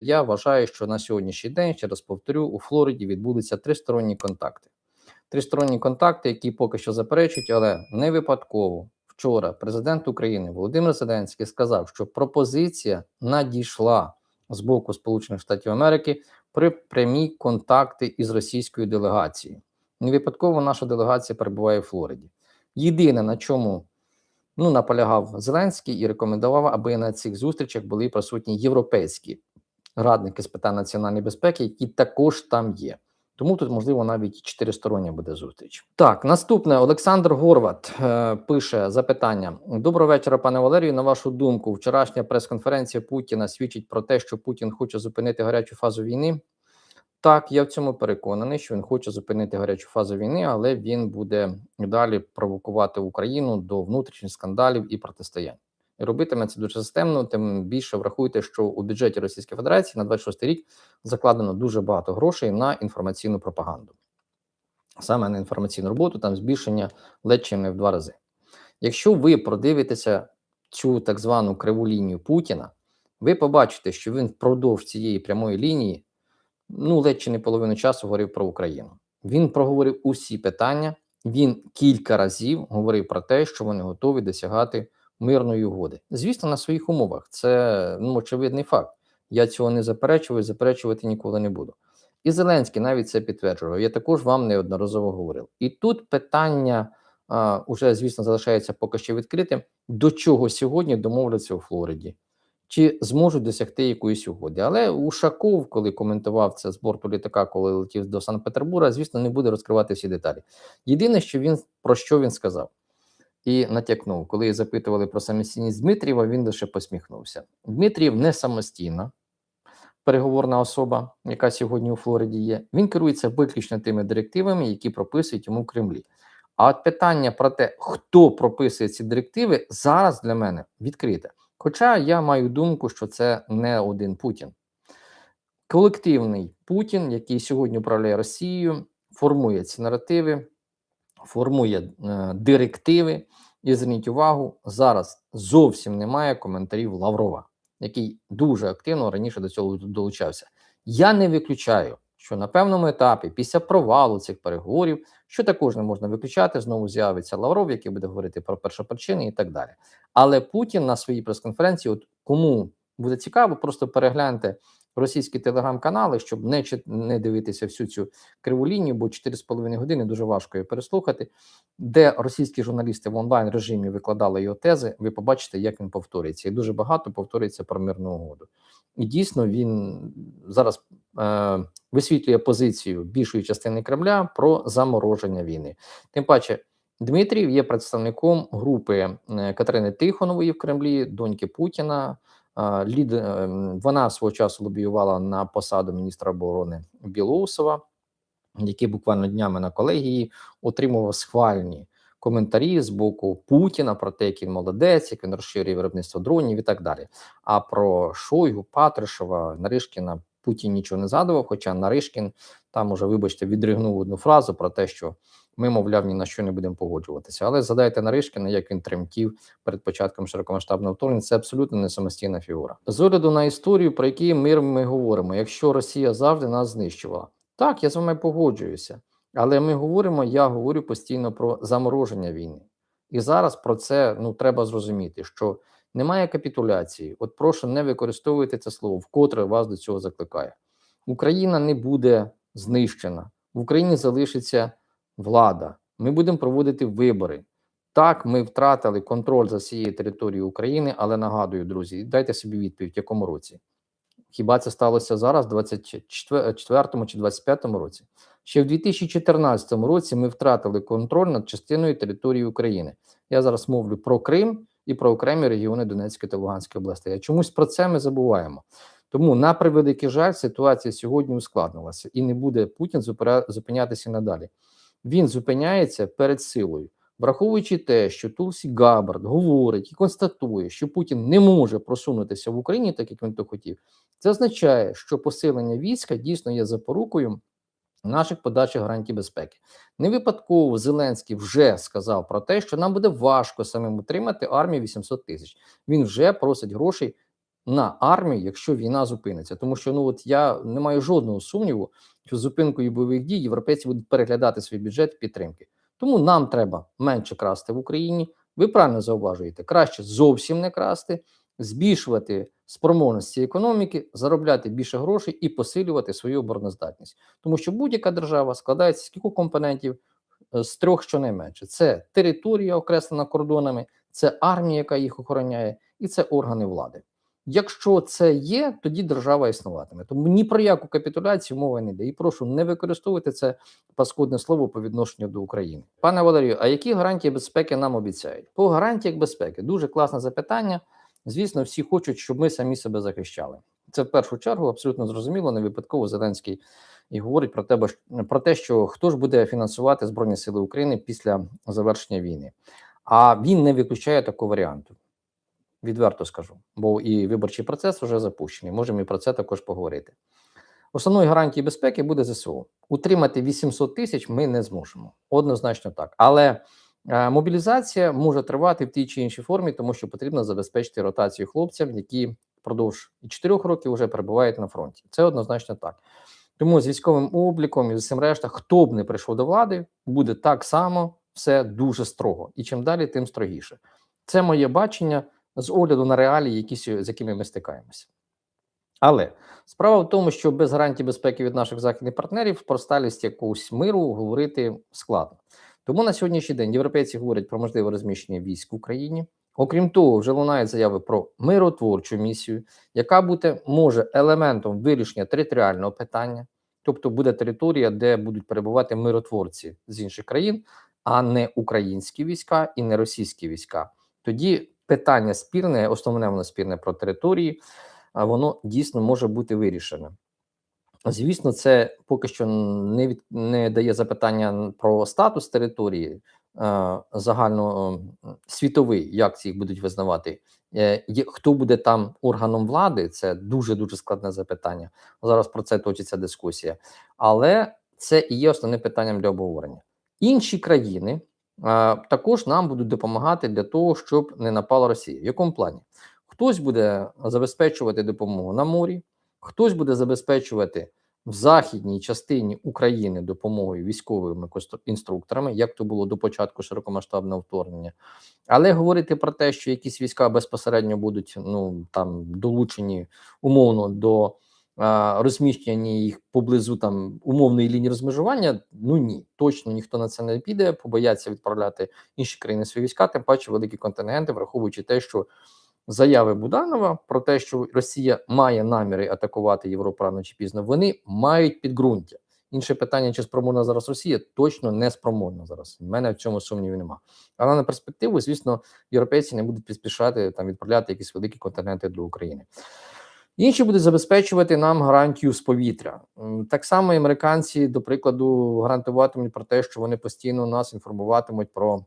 Я вважаю, що на сьогоднішній день, ще раз повторю, у Флориді відбудуться тристоронні контакти. Тристоронні контакти, які поки що заперечують, але не випадково. Вчора президент України Володимир Зеленський сказав, що пропозиція надійшла з боку Сполучених Штатів Америки при прямі контакти із російською делегацією. Не випадково наша делегація перебуває в Флориді. Єдине, на чому ну, наполягав Зеленський і рекомендував, аби на цих зустрічах були присутні європейські радники з питань національної безпеки, які також там є. Тому тут, можливо, навіть чотиристороння буде зустріч. Так, наступне Олександр Горват е, пише запитання: Доброго вечора, пане Валерію. На вашу думку, вчорашня прес-конференція Путіна свідчить про те, що Путін хоче зупинити гарячу фазу війни. Так, я в цьому переконаний, що він хоче зупинити гарячу фазу війни, але він буде далі провокувати Україну до внутрішніх скандалів і протистоянь. Робитиме це дуже системно. Тим більше врахуйте, що у бюджеті Російської Федерації на 26 рік закладено дуже багато грошей на інформаційну пропаганду. Саме на інформаційну роботу, там збільшення ледь чи не в два рази. Якщо ви продивитеся цю так звану криву лінію Путіна, ви побачите, що він впродовж цієї прямої лінії ну ледь чи не половину часу говорив про Україну. Він проговорив усі питання. Він кілька разів говорив про те, що вони готові досягати мирної угоди. Звісно, на своїх умовах це ну, очевидний факт. Я цього не заперечую, заперечувати ніколи не буду. І Зеленський навіть це підтверджував. Я також вам неодноразово говорив. І тут питання а, уже, звісно, залишається поки що відкритим: до чого сьогодні домовляться у Флориді чи зможуть досягти якоїсь угоди. Але Ушаков, коли коментував це з борту літака, коли летів до Санкт-Петербурга, звісно, не буде розкривати всі деталі. Єдине, що він про що він сказав і натякнув, коли запитували про самостійність Дмитрієва, він лише посміхнувся. Дмитрієв не самостійна переговорна особа, яка сьогодні у Флориді є. Він керується виключно тими директивами, які прописують йому в Кремлі. А от питання про те, хто прописує ці директиви, зараз для мене відкрите. Хоча я маю думку, що це не один Путін. Колективний Путін, який сьогодні управляє Росією, формує ці наративи, формує е, директиви. І зверніть увагу, зараз зовсім немає коментарів Лаврова, який дуже активно раніше до цього долучався. Я не виключаю, що на певному етапі, після провалу цих переговорів, що також не можна виключати, знову з'явиться Лавров, який буде говорити про першопричини і так далі. Але Путін на своїй прес-конференції, от кому буде цікаво, просто перегляньте російські телеграм-канали, щоб не не дивитися всю цю криву лінію, бо 4,5 години дуже важко її переслухати, де російські журналісти в онлайн режимі викладали його тези. Ви побачите, як він повторюється, і дуже багато повторюється про мирну угоду. І дійсно він зараз е, висвітлює позицію більшої частини Кремля про замороження війни. Тим паче. Дмитрів є представником групи е, Катерини Тихонової в Кремлі, доньки Путіна. Лід е, вона свого часу лобіювала на посаду міністра оборони Білоусова, який буквально днями на колегії отримував схвальні коментарі з боку Путіна про те, як він молодець, як він розширює виробництво дронів і так далі. А про Шойгу, Патришева, Наришкіна Путін нічого не згадував. Хоча Наришкін там уже, вибачте, відригнув одну фразу про те, що ми, мовляв, ні на що не будемо погоджуватися. Але задайте Наришкіна, як він тремтів перед початком широкомасштабного вторгнення. Це абсолютно не самостійна фігура. З огляду на історію, про який мир ми говоримо, якщо Росія завжди нас знищувала, так я з вами погоджуюся. Але ми говоримо, я говорю постійно про замороження війни. І зараз про це ну треба зрозуміти, що немає капітуляції. От прошу не використовуйте це слово, вкотре вас до цього закликає. Україна не буде знищена, в Україні залишиться влада. Ми будемо проводити вибори. Так, ми втратили контроль за всією територією України, але нагадую, друзі, дайте собі відповідь, в якому році. Хіба це сталося зараз, в 24 чи 25 році? Ще в 2014 році ми втратили контроль над частиною території України. Я зараз мовлю про Крим і про окремі регіони Донецької та Луганської області. А чомусь про це ми забуваємо. Тому, на превеликий жаль, ситуація сьогодні ускладнилася і не буде Путін зупинятися надалі. Він зупиняється перед силою, враховуючи те, що Тулсі Габард говорить і констатує, що Путін не може просунутися в Україні, так як він то хотів. Це означає, що посилення війська дійсно є запорукою наших подальших гарантій безпеки. Не випадково Зеленський вже сказав про те, що нам буде важко самим утримати армію 800 тисяч. Він вже просить грошей на армію, якщо війна зупиниться. Тому що ну от я не маю жодного сумніву, що зупинкою бойових дій європейці будуть переглядати свій бюджет підтримки. Тому нам треба менше красти в Україні. Ви правильно зауважуєте, краще зовсім не красти, збільшувати спроможності економіки, заробляти більше грошей і посилювати свою обороноздатність. Тому що будь-яка держава складається з кількох компонентів е, з трьох щонайменше: це територія, окреслена кордонами, це армія, яка їх охороняє, і це органи влади. Якщо це є, тоді держава існуватиме. Тому ні про яку капітуляцію мова не йде. І прошу не використовувати це паскудне слово по відношенню до України. Пане Валерію, а які гарантії безпеки нам обіцяють? По гарантіях безпеки дуже класне запитання. Звісно, всі хочуть, щоб ми самі себе захищали. Це в першу чергу абсолютно зрозуміло. Не випадково Зеленський і говорить про тебе про те, що хто ж буде фінансувати Збройні Сили України після завершення війни. А він не виключає такого варіанту. Відверто скажу, бо і виборчий процес вже запущений. Можемо і про це також поговорити. Основною гарантією безпеки буде ЗСУ. Утримати 800 тисяч ми не зможемо. Однозначно так. Але е, мобілізація може тривати в тій чи іншій формі, тому що потрібно забезпечити ротацію хлопцям, які впродовж 4 років вже перебувають на фронті. Це однозначно так. Тому з військовим обліком і з усім решта, хто б не прийшов до влади, буде так само все дуже строго. І чим далі, тим строгіше. Це моє бачення з огляду на реалії, які, з якими ми стикаємося. Але справа в тому, що без гарантій безпеки від наших західних партнерів про сталість якогось миру говорити складно. Тому на сьогоднішній день європейці говорять про можливе розміщення військ в Україні. Окрім того, вже лунають заяви про миротворчу місію, яка буде може елементом вирішення територіального питання, тобто буде територія, де будуть перебувати миротворці з інших країн, а не українські війська і не російські війська. Тоді питання спірне, основне воно спірне про території, воно дійсно може бути вирішене. Звісно, це поки що не від не дає запитання про статус території е, загально світовий, як ці їх будуть визнавати. Е, хто буде там органом влади? Це дуже дуже складне запитання. Зараз про це точиться дискусія, але це і є основним питанням для обговорення. Інші країни також нам будуть допомагати для того, щоб не напала Росія. В якому плані? Хтось буде забезпечувати допомогу на морі, хтось буде забезпечувати в західній частині України допомогою військовими інструкторами, як то було до початку широкомасштабного вторгнення. Але говорити про те, що якісь війська безпосередньо будуть ну там долучені умовно до розміщення їх поблизу там умовної лінії розмежування. Ну ні, точно ніхто на це не піде, побояться відправляти інші країни свої війська, тим паче великі контингенти, враховуючи те, що заяви Буданова про те, що Росія має наміри атакувати Європу рано чи пізно, вони мають підґрунтя. Інше питання, чи спроможна зараз Росія, точно не спроможна зараз. У мене в цьому сумнівів нема. Але на перспективу, звісно, європейці не будуть поспішати там відправляти якісь великі континенти до України. Інші будуть забезпечувати нам гарантію з повітря. Так само американці, до прикладу, гарантуватимуть про те, що вони постійно нас інформуватимуть про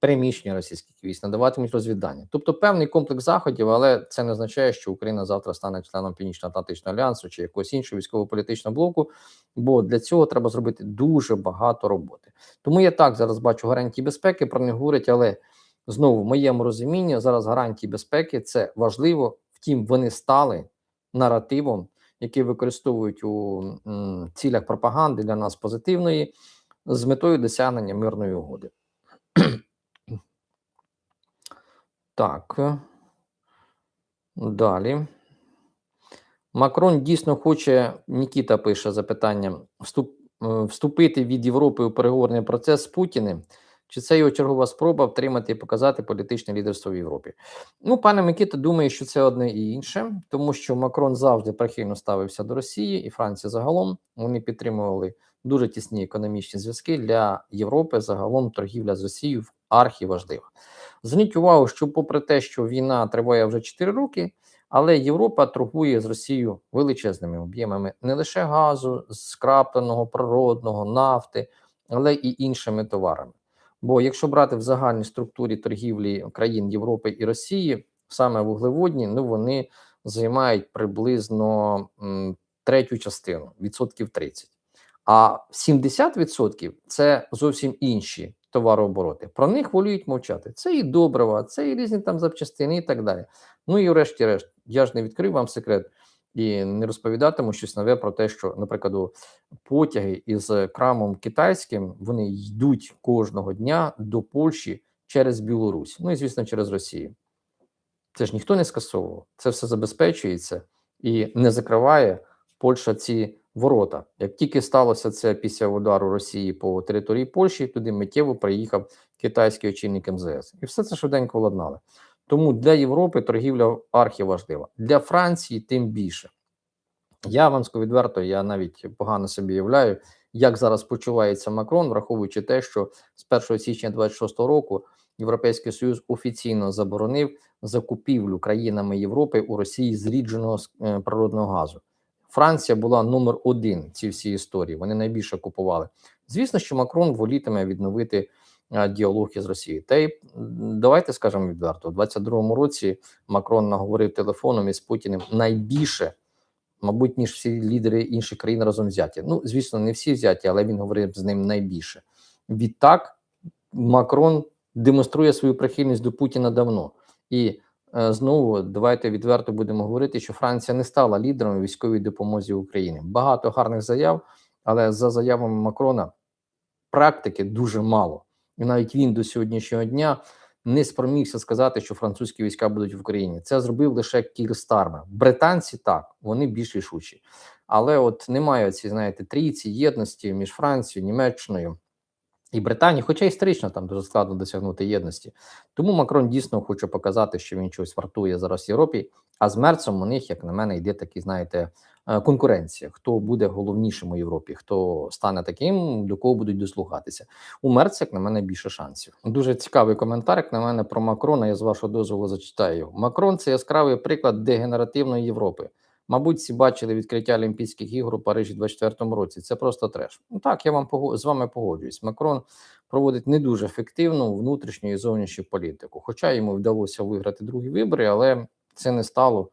переміщення російських військ, надаватимуть розвідання. Тобто певний комплекс заходів, але це не означає, що Україна завтра стане членом Північно-Атлантичного альянсу чи якогось іншого військово-політичного блоку. Бо для цього треба зробити дуже багато роботи. Тому я так зараз бачу гарантії безпеки, про них говорять, але знову в моєму розумінні зараз гарантії безпеки це важливо. Втім, вони стали наративом, який використовують у м, цілях пропаганди для нас позитивної, з метою досягнення мирної угоди. так. Далі. Макрон дійсно хоче, Нікіта пише запитання: вступ, е, вступити від Європи у переговорний процес з Путіним. Чи це його чергова спроба втримати і показати політичне лідерство в Європі? Ну, пане Микита, думаю, що це одне і інше, тому що Макрон завжди прихильно ставився до Росії і Франції загалом. Вони підтримували дуже тісні економічні зв'язки для Європи. Загалом торгівля з Росією архіважлива. Зверніть увагу, що, попри те, що війна триває вже 4 роки, але Європа торгує з Росією величезними об'ємами не лише газу, скрапленого, природного, нафти, але і іншими товарами. Бо якщо брати в загальній структурі торгівлі країн Європи і Росії, саме вуглеводні, ну вони займають приблизно третю частину, відсотків 30. А 70% це зовсім інші товарообороти. Про них воліють мовчати. Це і добрива, це і різні там запчастини, і так далі. Ну і врешті-решт, я ж не відкрив вам секрет і не розповідатиму щось нове про те, що, наприклад, потяги із крамом китайським вони йдуть кожного дня до Польщі через Білорусь. Ну і звісно, через Росію. Це ж ніхто не скасовував. Це все забезпечується і не закриває Польща ці ворота. Як тільки сталося це після удару Росії по території Польщі, туди миттєво приїхав китайський очільник МЗС, і все це швиденько владнали. Тому для Європи торгівля архіважлива. Для Франції тим більше. Я вам скажу відверто, я навіть погано собі уявляю, як зараз почувається Макрон, враховуючи те, що з 1 січня 26 року Європейський Союз офіційно заборонив закупівлю країнами Європи у Росії зрідженого е, природного газу. Франція була номер один в цій всій історії. Вони найбільше купували. Звісно, що Макрон волітиме відновити діалог із Росією. Та й давайте скажемо відверто: у 22-му році Макрон наговорив телефоном із Путіним найбільше, мабуть, ніж всі лідери інших країн разом взяті. Ну, звісно, не всі взяті, але він говорив з ним найбільше. Відтак, Макрон демонструє свою прихильність до Путіна давно. І е, знову давайте відверто будемо говорити, що Франція не стала лідером у військовій допомозі Україні. Багато гарних заяв, але за заявами Макрона практики дуже мало. І навіть він до сьогоднішнього дня не спромігся сказати, що французькі війська будуть в Україні. Це зробив лише Кір Стармер. Британці так, вони більш рішучі. Але от немає ці, знаєте, трійці єдності між Францією, Німеччиною і Британією, хоча історично там дуже складно досягнути єдності. Тому Макрон дійсно хоче показати, що він щось вартує зараз в Європі. А з Мерцем у них, як на мене, йде такий, знаєте, е, конкуренція. Хто буде головнішим у Європі, хто стане таким, до кого будуть дослухатися. У Мерца, як на мене, більше шансів. Дуже цікавий коментар, як на мене, про Макрона. Я з вашого дозволу зачитаю. Макрон це яскравий приклад дегенеративної Європи. Мабуть, всі бачили відкриття Олімпійських ігор у Парижі у 24-му році. Це просто треш. Ну так, я вам з вами погоджуюсь. Макрон проводить не дуже ефективну внутрішню і зовнішню політику. Хоча йому вдалося виграти другі вибори, але це не стало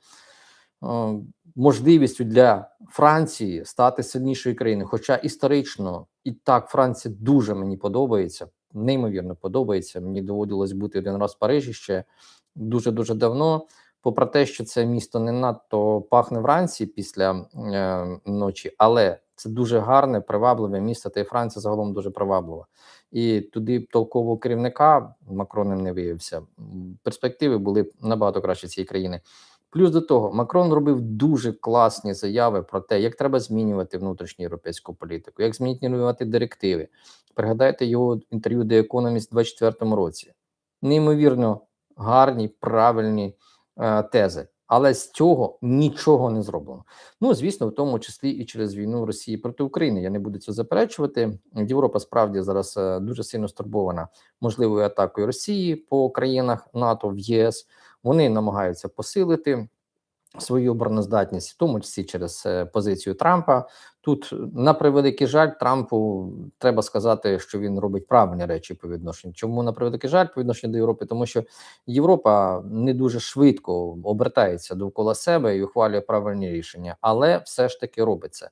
е, можливістю для Франції стати сильнішою країною. Хоча історично і так Франція дуже мені подобається, неймовірно подобається. Мені доводилось бути один раз в Парижі ще дуже дуже давно. Попри те, що це місто не надто пахне вранці після е, ночі, але це дуже гарне, привабливе місто. Та й Франція загалом дуже приваблива. І туди толкового керівника Макронем не виявився. Перспективи були набагато краще цієї країни. Плюс до того, Макрон робив дуже класні заяви про те, як треба змінювати внутрішню європейську політику, як змінювати директиви. Пригадайте його інтерв'ю The Economist у 24 році. Неймовірно гарні, правильні тези. Але з цього нічого не зроблено. Ну, звісно, в тому числі і через війну Росії проти України. Я не буду це заперечувати. Європа справді зараз е, дуже сильно стурбована можливою атакою Росії по країнах НАТО в ЄС. Вони намагаються посилити свою обороноздатність, в тому числі через е, позицію Трампа. Тут на превеликий жаль, Трампу треба сказати, що він робить правильні речі по відношенню. Чому на превеликий жаль по відношенню до Європи? Тому що Європа не дуже швидко обертається довкола себе і ухвалює правильні рішення, але все ж таки робиться.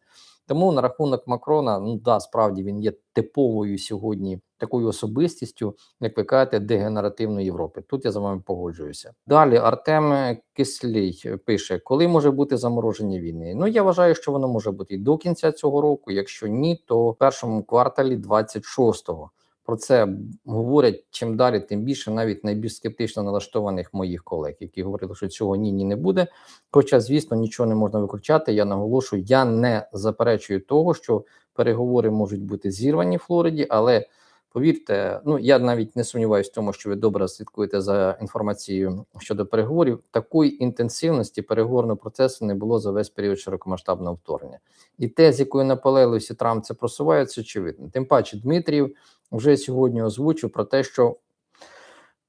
Тому на рахунок Макрона, ну да, справді він є типовою сьогодні такою особистістю, як ви кажете, дегенеративної Європи. Тут я з вами погоджуюся. Далі Артем Кислій пише: коли може бути замороження війни? Ну я вважаю, що воно може бути і до кінця цього року. Якщо ні, то в першому кварталі 26-го. Про це говорять чим далі, тим більше навіть найбільш скептично налаштованих моїх колег, які говорили, що цього ні, ні не буде. Хоча, звісно, нічого не можна виключати. Я наголошую, я не заперечую того, що переговори можуть бути зірвані в Флориді, але повірте, ну я навіть не сумніваюся в тому, що ви добре слідкуєте за інформацією щодо переговорів. Такої інтенсивності переговорного процесу не було за весь період широкомасштабного вторгнення. І те, з якою наполегливістю Трамп це просуває, це очевидно. Тим паче, Дмитрів вже сьогодні озвучив про те, що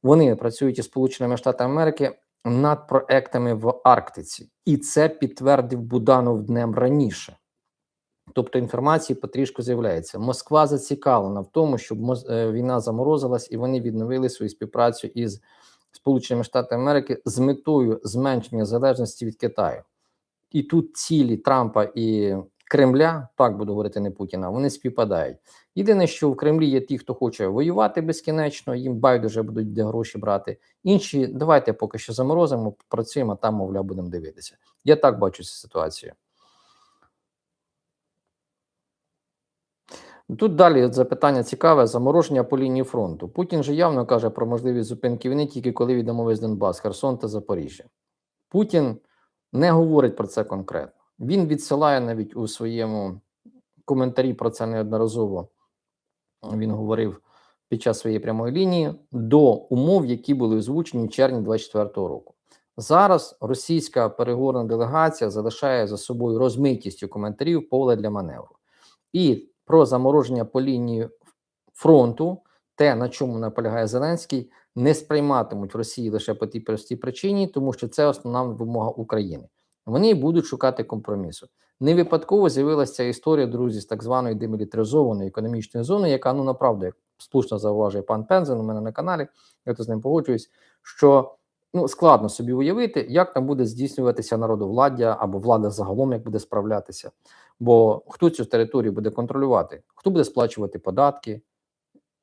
вони працюють із Сполученими Штатами Америки над проектами в Арктиці, і це підтвердив Буданов днем раніше. Тобто інформації потрішку з'являється. Москва зацікавлена в тому, щоб е, війна заморозилась і вони відновили свою співпрацю із Сполученими Штатами Америки з метою зменшення залежності від Китаю. І тут цілі Трампа і Кремля, так буду говорити не Путіна, вони співпадають. Єдине, що в Кремлі є ті, хто хоче воювати безкінечно, їм байдуже будуть де гроші брати. Інші, давайте поки що заморозимо, працюємо, там, мовляв, будемо дивитися. Я так бачу цю ситуацію. Тут далі запитання цікаве: замороження по лінії фронту. Путін же явно каже про можливість зупинки війни тільки коли віддамо весь Донбас, Херсон та Запоріжжя. Путін не говорить про це конкретно. Він відсилає навіть у своєму коментарі про це неодноразово. Він говорив під час своєї прямої лінії до умов, які були озвучені в червні 2024 року. Зараз російська переговорна делегація залишає за собою розмитістю коментарів поле для маневру. І про замороження по лінії фронту, те, на чому наполягає Зеленський, не сприйматимуть Росії лише по тій простій причині, тому що це основна вимога України. Вони будуть шукати компромісу. Не випадково з'явилася ця історія, друзі, з так званої демілітаризованої економічної зони, яка ну направду, як слушно зауважує пан Пензен у мене на каналі, я то з ним погоджуюсь, що ну складно собі уявити, як там буде здійснюватися народовладдя або влада загалом, як буде справлятися. Бо хто цю територію буде контролювати? Хто буде сплачувати податки?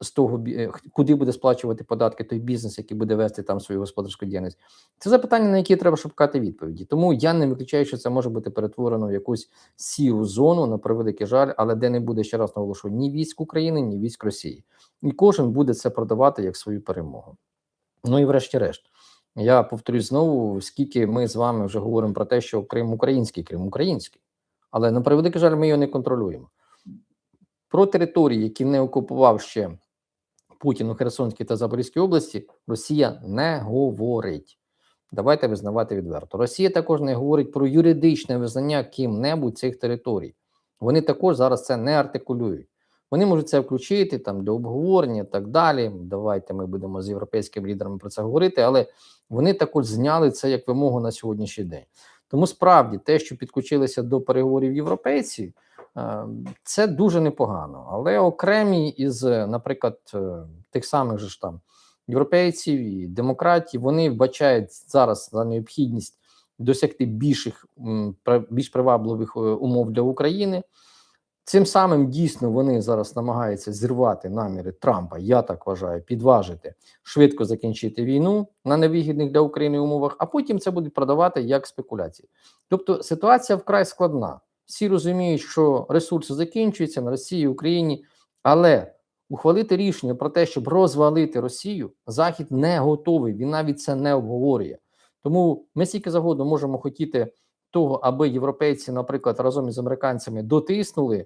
З того е, куди буде сплачувати податки той бізнес, який буде вести там свою господарську діяльність? Це запитання, на які треба шукати відповіді. Тому я не виключаю, що це може бути перетворено в якусь сіру зону на превеликий жаль, але де не буде ще раз наголошую ні військ України, ні військ Росії. І кожен буде це продавати як свою перемогу. Ну і врешті-решт, я повторюсь знову, скільки ми з вами вже говоримо про те, що Крим український, Крим український. Але на превеликий жаль, ми його не контролюємо. Про території, які не окупував ще Путін у Херсонській та Запорізькій області, Росія не говорить. Давайте визнавати відверто. Росія також не говорить про юридичне визнання ким-небудь цих територій. Вони також зараз це не артикулюють. Вони можуть це включити там до обговорення так далі. Давайте ми будемо з європейськими лідерами про це говорити, але вони також зняли це як вимогу на сьогоднішній день. Тому справді те, що підключилися до переговорів європейці, е, це дуже непогано. Але окремі із, наприклад, е, тих самих же ж там європейців і демократів, вони вбачають зараз за необхідність досягти більших більш привабливих е, умов для України. Цим самим дійсно вони зараз намагаються зірвати наміри Трампа, я так вважаю, підважити, швидко закінчити війну на невигідних для України умовах, а потім це будуть продавати як спекуляції. Тобто ситуація вкрай складна. Всі розуміють, що ресурси закінчуються на Росії, Україні, але ухвалити рішення про те, щоб розвалити Росію, Захід не готовий. Він навіть це не обговорює. Тому ми стільки завгодно можемо хотіти того, аби європейці, наприклад, разом із американцями дотиснули е,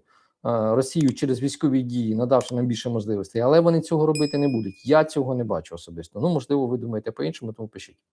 Росію через військові дії, надавши нам більше можливостей, але вони цього робити не будуть. Я цього не бачу особисто. Ну можливо, ви думаєте по іншому, тому пишіть.